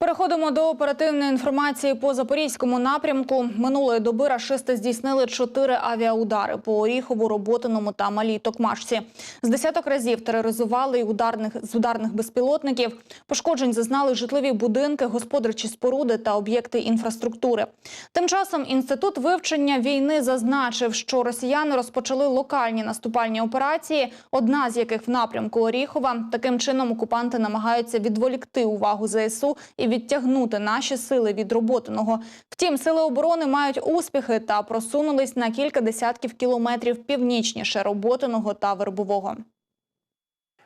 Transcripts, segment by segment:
Переходимо до оперативної інформації по запорізькому напрямку. Минулої доби рашисти здійснили чотири авіаудари по Оріхову, Роботиному та Малій Токмашці. З десяток разів тероризували й ударних з ударних безпілотників. Пошкоджень зазнали житлові будинки, господарчі споруди та об'єкти інфраструктури. Тим часом інститут вивчення війни зазначив, що росіяни розпочали локальні наступальні операції, одна з яких в напрямку Оріхова. Таким чином окупанти намагаються відволікти увагу ЗСУ і відтягнути наші сили від роботиного. Втім, сили оборони мають успіхи та просунулись на кілька десятків кілометрів північніше роботиного та вербового.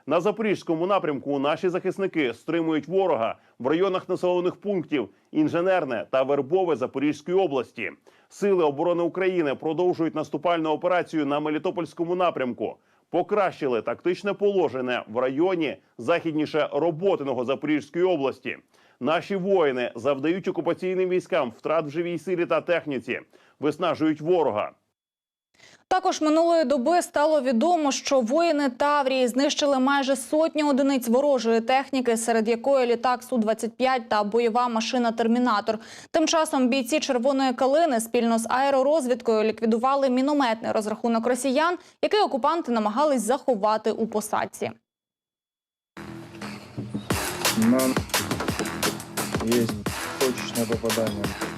На запорізькому напрямку наші захисники стримують ворога в районах населених пунктів інженерне та вербове Запорізької області. Сили оборони України продовжують наступальну операцію на Мелітопольському напрямку. Покращили тактичне положення в районі західніше роботиного Запорізької області. Наші воїни завдають окупаційним військам втрат в живій силі та техніці, виснажують ворога. Також минулої доби стало відомо, що воїни Таврії знищили майже сотню одиниць ворожої техніки, серед якої літак Су-25 та бойова машина Термінатор. Тим часом бійці Червоної калини спільно з аеророзвідкою ліквідували мінометний розрахунок росіян, який окупанти намагались заховати у посадці. На есть точечное попадание.